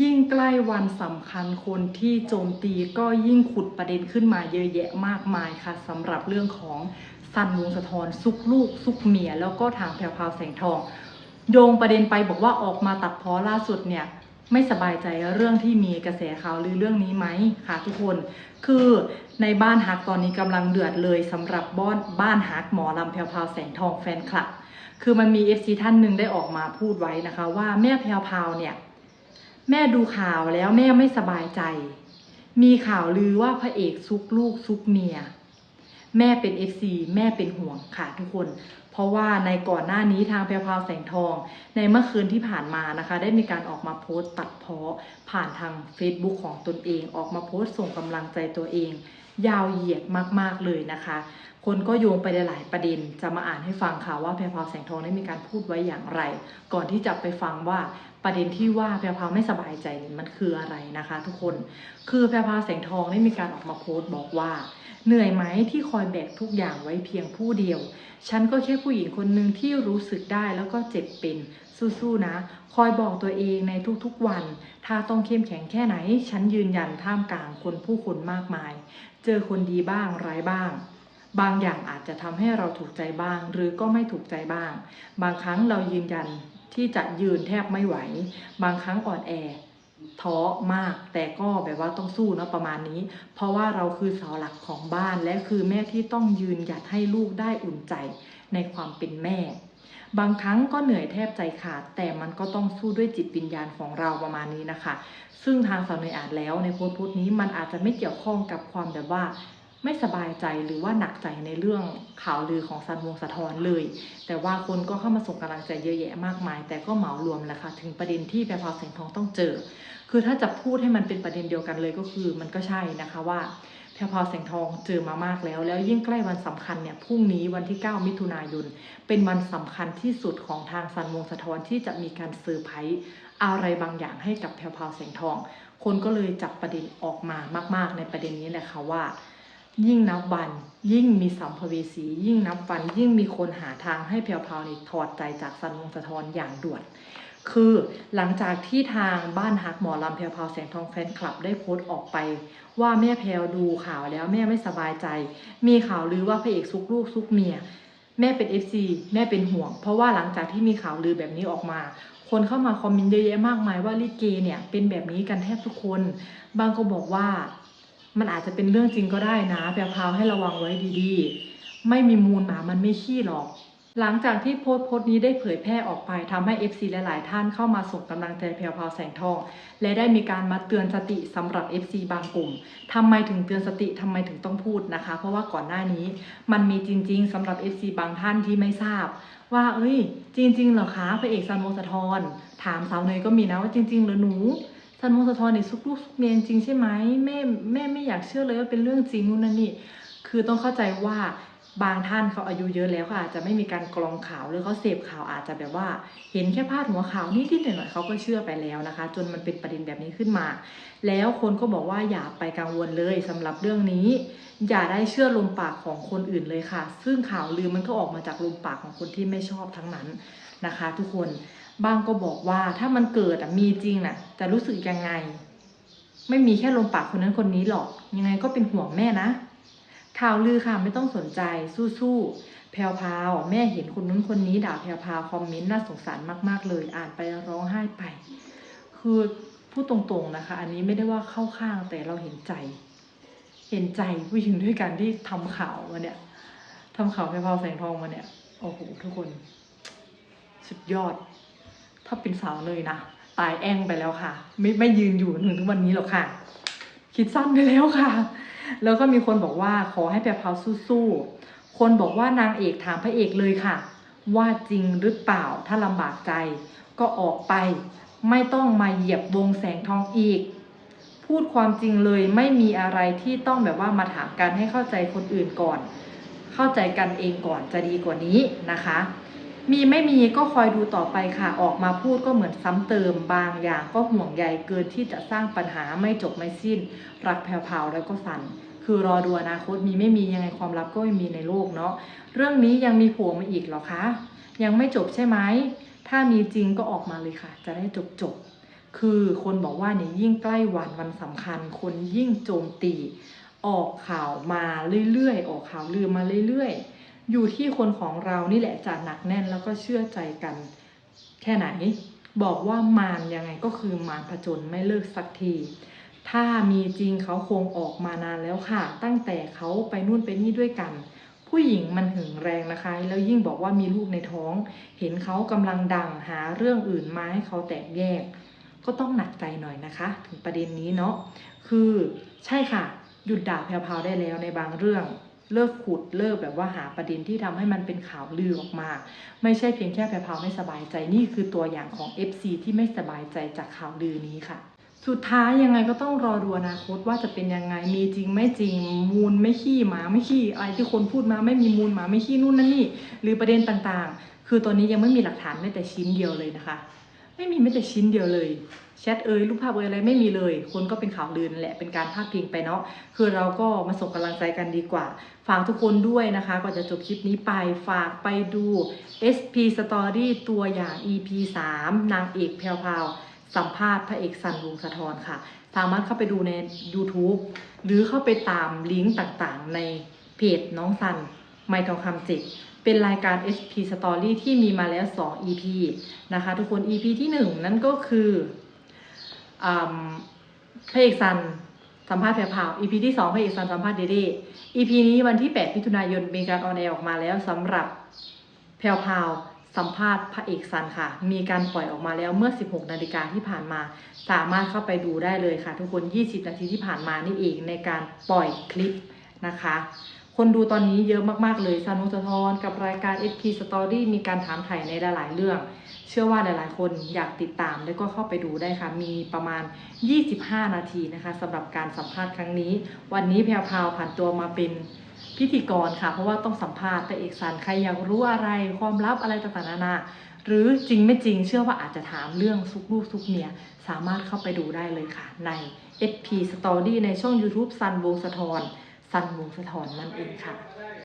ยิ่งใกล้วันสำคัญคนที่โจมตีก็ยิ่งขุดประเด็นขึ้นมาเยอะแยะมากมายค่ะสำหรับเรื่องของซันวงสะทอนซุกลูก ซุกเมีย แล้วก็ทางแพรวพาวแสงทอง โยงประเด็นไปบอกว่าออกมาตัดพ้อล่าสุดเนี่ยไม่สบายใจเรื่องที่มีกระแสข่าวลือเรื่องนี้ไหมค่ะทุกคน คือในบ้านฮักตอนนี้กำลังเดือดเลยสำหรับบ้านบ้านฮักหมอลำแพรวพาวแสงทองแฟนคลับ คือมันมี FC ท่านหนึ่งได้ออกมาพูดไว้นะคะ ว่าแม่แพรวพาวเนี่ย แม่ดูข่าวแล้วแม่ไม่สบายใจ มีข่าวลือว่าพระเอกซุกลูกซุกเมีย แม่เป็นเอฟซีแม่เป็นห่วงค่ะทุกคน เพราะว่าในก่อนหน้านี้ทางแพรพาวแสงทอง ในเมื่อคืนที่ผ่านมานะคะ ได้มีการออกมาโพสต์ตัดเพ้อผ่านทาง Facebook ของตนเอง ออกมาโพสต์ส่งกำลังใจตัวเอง ยาวเหยียดมาก ๆ เลยนะคะ คนก็โยงไปหลายๆประเด็น จะมาอ่านให้ฟังค่ะว่าแพรวพราวแสงทองได้มีการพูดไว้อย่างไร ก่อนที่จะไปฟังว่าประเด็นที่ว่าแพรวพราวไม่สบายใจมันคืออะไรนะคะ ทุกคน คือแพรวพราวแสงทองได้มีการออกมาโพสต์บอกว่า เหนื่อยไหมที่คอยแบกทุกอย่างไว้เพียงผู้เดียว ฉันก็แค่ผู้หญิงคนหนึ่งที่รู้สึกได้แล้วก็เจ็บเป็น สู้ๆนะ คอยบอกตัวเองในทุกๆวัน ถ้าต้องเข้มแข็งแค่ไหน ฉันยืนยันท่ามกลางคนผู้คนมากมาย เจอคนดีบ้างร้ายบ้าง บางอย่างอาจจะทำให้เราถูกใจบ้าง หรือก็ไม่ถูกใจบ้าง บางครั้งเรายืนยันที่จะยืนแทบไม่ไหว บางครั้งอ่อนแอท้อมากแต่ก็แบบว่าต้องสู้เนาะประมาณนี้ เพราะว่าเราคือเสาหลักของบ้านและคือแม่ที่ต้องยืนหยัดให้ลูกได้อุ่นใจในความเป็นแม่ บางครั้งก็เหนื่อยแทบใจขาด แต่มันก็ต้องสู้ด้วยจิตวิญญาณของเราประมาณนี้นะคะ ซึ่งทางสาวเนยอ่านแล้วในโพสต์พสต์นี้มันอาจจะไม่เกี่ยวข้องกับความแบบว่าไม่สบายใจหรือว่าหนักใจในเรื่องข่าวลือของซันวงสะทอนเลย แต่ว่าคนก็เข้ามาส่งกำลังใจเยอะแยะมากมาย แต่ก็เหมารวมแหละค่ะถึงประเด็นที่แพรพราวแสงทองต้องเจอ คือถ้าจะพูดให้มันเป็นประเด็นเดียวกันเลยก็คือ มันก็ใช่นะคะว่า แพรพาวแสงทองเจอมามากแล้ว แล้วยิ่งใกล้วันสำคัญเนี่ยพรุ่งนี้วันที่ 9 มิถุนายน เป็นวันสำคัญที่สุดของทางซันวงสะท้อนที่จะมีการเซอร์ไพรส์อะไรบางอย่างให้กับแพรพาวแสงทอง คนก็เลยจับประเด็นออกมามาก ๆ ในประเด็นนี้แหละค่ะว่า ยิ่งนับวันยิ่งมีสัมภเวสียิ่งนับวันยิ่งมีคนหาทางให้แพรวพาวนี่ถอดใจจากซันวงสะท้อนอย่างด่วน คือหลังจากที่ทางบ้านฮักหมอลำแพรวพาวแสงทองแฟนคลับได้โพสต์ออกไป ว่าแม่แพรวดูข่าวแล้วแม่ไม่สบายใจ มีข่าวลือว่าพระเอกซุกลูกซุกเมีย แม่เป็น FC แม่เป็นห่วง เพราะว่าหลังจากที่มีข่าวลือแบบนี้ออกมา คนเข้ามาคอมเมนต์เยอะแยะมากมายว่าลิเกเนี่ยเป็นแบบนี้กันแทบทุกคน บางก็บอกว่ามันอาจจะเป็นเรื่องจริงก็ได้นะแพรวพาวให้ระวังไว้ดีๆ ไม่มีมูลหมามันไม่ขี้หรอก หลังจากที่โพสต์โพสต์นี้ได้เผยแพร่ออกไปทำให้ FC หลาย ๆ ท่านเข้ามาส่งกำลังใจแพรวพาวแสงทอง และได้มีการมาเตือนสติสำหรับ FC บางกลุ่มทำไมถึงเตือนสติทำไมถึงต้องพูดนะคะ เพราะว่าก่อนหน้านี้มันมีจริง ๆสำหรับ FC บางท่านที่ไม่ทราบ ว่า เอ้ย จริง ๆ เหรอคะพระเอกซันโมสะทอนถามสาวเนยก็มีนะว่าจริงๆเหรอหนูซันโมสะทอนเนี่ยซุกลูกซุกเมียจริงใช่ไหมแม่แม่ไม่อยากเชื่อเลยว่าเป็นเรื่องจริงนู่นนั่นนี่คือต้องเข้าใจว่า บางท่านเขาอายุเยอะแล้วเขาอาจจะไม่มีการกรองข่าวหรือเขาเสพข่าวอาจจะแบบว่า เห็นแค่พาดหัวข่าวนิดๆหน่อยๆเขาก็เชื่อไปแล้วนะคะ จนมันเป็นประเด็นแบบนี้ขึ้นมา แล้วคนก็บอกว่าอย่าไปกังวลเลยสำหรับเรื่องนี้ อย่าได้เชื่อลมปากของคนอื่นเลยค่ะ ซึ่งข่าวลือมันก็ออกมาจากลมปากของคนที่ไม่ชอบทั้งนั้นนะคะ ทุกคนบางก็บอกว่าถ้ามันเกิดมีจริงน่ะ จะรู้สึกยังไง ไม่มีแค่ลมปากคนนั้นคนนี้หรอก ยังไงก็เป็นห่วงแม่นะ ข่าวลือค่ะไม่ต้องสนใจสู้ๆแพรวพาวแม่เห็นคนนู้นคนนี้ด่าแพรวพาวคอมเมนต์น่าสงสารมาก ๆ เลย อ่านไปร้องไห้ไป คือพูดตรงๆนะคะ อันนี้ไม่ได้ว่าเข้าข้างแต่เราเห็นใจ เห็นใจผู้หญิงด้วยกันที่ทำข่าวมาเนี่ยทำข่าวแพรวพาวแสงทองมาเนี่ยโอ้โหทุกคน สุดยอด ถ้าเป็นสาวเลยนะตายแองไปแล้วค่ะ ไม่ไม่ยืนอยู่ถึงทุกวันนี้หรอกค่ะ คิดสั้นไปแล้วค่ะ แล้วก็มีคนบอกว่าขอให้แพรพราวสู้ๆ คนบอกว่านางเอกถามพระเอกเลยค่ะ ว่าจริงหรือเปล่าถ้าลำบากใจ ก็ออกไป ไม่ต้องมาเหยียบวงแสงทองอีก พูดความจริงเลยไม่มีอะไรที่ต้องแบบว่ามาถามกันให้เข้าใจคนอื่นก่อน เข้าใจกันเองก่อนจะดีกว่านี้นะคะ มีไม่มีก็คอยดูต่อไปค่ะ ออกมาพูดก็เหมือนซ้ำเติมบางอย่างก็ห่วงใยเกินที่จะสร้างปัญหาไม่จบไม่สิ้น รักแผ่วๆแล้วก็สั่นคือรอดูอนาคตมีไม่มียังไงความลับก็ไม่มีในโลกเนาะเรื่องนี้ยังมีผัวมาอีกหรอคะ ยังไม่จบใช่ไหมถ้ามีจริงก็ออกมาเลยค่ะ จะได้จบจบคือคนบอกว่าเนี่ยยิ่งใกล้วันวันสำคัญ คนยิ่งโจมตี ออกข่าวมาเรื่อยๆ ออกข่าวลือมาเรื่อยๆ อยู่ที่คนของเรานี่แหละจะหนักแน่นแล้วก็เชื่อใจกัน แค่ไหน บอกว่ามารยังไงก็คือมารผจญไม่เลิกสักที ถ้ามีจริงเขาคงออกมานานแล้วค่ะ ตั้งแต่เขาไปนู่นไปนี่ด้วยกัน ผู้หญิงมันหึงแรงนะคะ แล้วยิ่งบอกว่ามีลูกในท้อง เห็นเขากำลังดังหาเรื่องอื่นมาให้เขาแตกแยก ก็ต้องหนักใจหน่อยนะคะ ถึงประเด็นนี้เนาะคือใช่ค่ะหยุดด่าแพรวๆได้แล้วในบางเรื่อง เลิกขุดเลิกแบบว่าหาประเด็นที่ทำให้มันเป็นข่าวลือออกมา ไม่ใช่เพียงแค่แพรวไม่สบายใจนี่คือตัวอย่างของ FC ที่ไม่สบายใจจากข่าวลือนี้ค่ะ สุดท้ายยังไงก็ต้องรอดูอนาคตว่าจะเป็นยังไงมีจริงไม่จริงมูลไม่ขี้หมาไม่ขี้อะไรที่คนพูดมาไม่มีมูลหมาไม่ขี้นู่นนั่นนี่หรือประเด็นต่างๆ คือตอนนี้ยังไม่มีหลักฐานแม้แต่ชิ้นเดียวเลยนะคะ ไม่มีแม้แต่ชิ้นเดียวเลยแชทเอ่ยรูปภาพเอ่ยอะไรไม่มีเลย คนก็เป็นข่าวลือนั่นแหละเป็นการพาดพิงไปเนาะคือเราก็มาส่งกำลังใจกันดีกว่า ฝากทุกคนด้วยนะคะก่อนจะจบคลิปนี้ไปฝากไปดู SP Story ตัวอย่าง EP 3 นางเอกแพรวๆสัมภาษณ์พระเอกสันวงสะทอนค่ะ สามารถเข้าไปดูใน YouTube หรือเข้าไปตามลิงก์ต่างๆ ในเพจน้องสัน ไม่ทองคำจิต เป็นรายการ SP Story ที่มีมาแล้ว 2 EP นะคะ ทุกคน EP ที่ 1 นั่นก็คืออพระเอกสันสัมภาษณ์แพรวพราว EP ที่ 2พระเอกสันสัมภาษณ์เดเด EP นี้วันที่ 8 มิถุนายนมีการออนแอร์ออกมาแล้วสำหรับแพรวพราวสัมภาษณ์พระเอกสันค่ะ มีการปล่อยออกมาแล้วเมื่อ 16 นาฬิกาที่ผ่านมา สามารถเข้าไปดูได้เลยค่ะ ทุกคน 20 นาทีที่ผ่านมานี่เองในการปล่อยคลิปนะคะ คนดูตอนนี้เยอะมากๆเลยซานุสะทอนกับรายการ SP Story มีการถามไถ่ในหลายๆเรื่อง เชื่อว่าหลายๆ คนอยากติดตามแล้วก็เข้าไปดูได้ค่ะ มีประมาณ 25 นาทีนะคะสำหรับการสัมภาษณ์ครั้งนี้ วันนี้แพรวพราวผ่านตัวมาเป็นพิธีกรค่ะ เพราะว่าต้องสัมภาษณ์พระเอกสันใครอยากรู้อะไรความลับอะไรต่างๆนานาหรือจริงไม่จริงเชื่อว่าอาจจะถามเรื่องซุกลูกซุกเมีย สามารถเข้าไปดูได้เลยค่ะ ใน SP Story ในช่อง YouTube ซันวงสะทอน ซันมูสะทอนนั่นเองค่ะ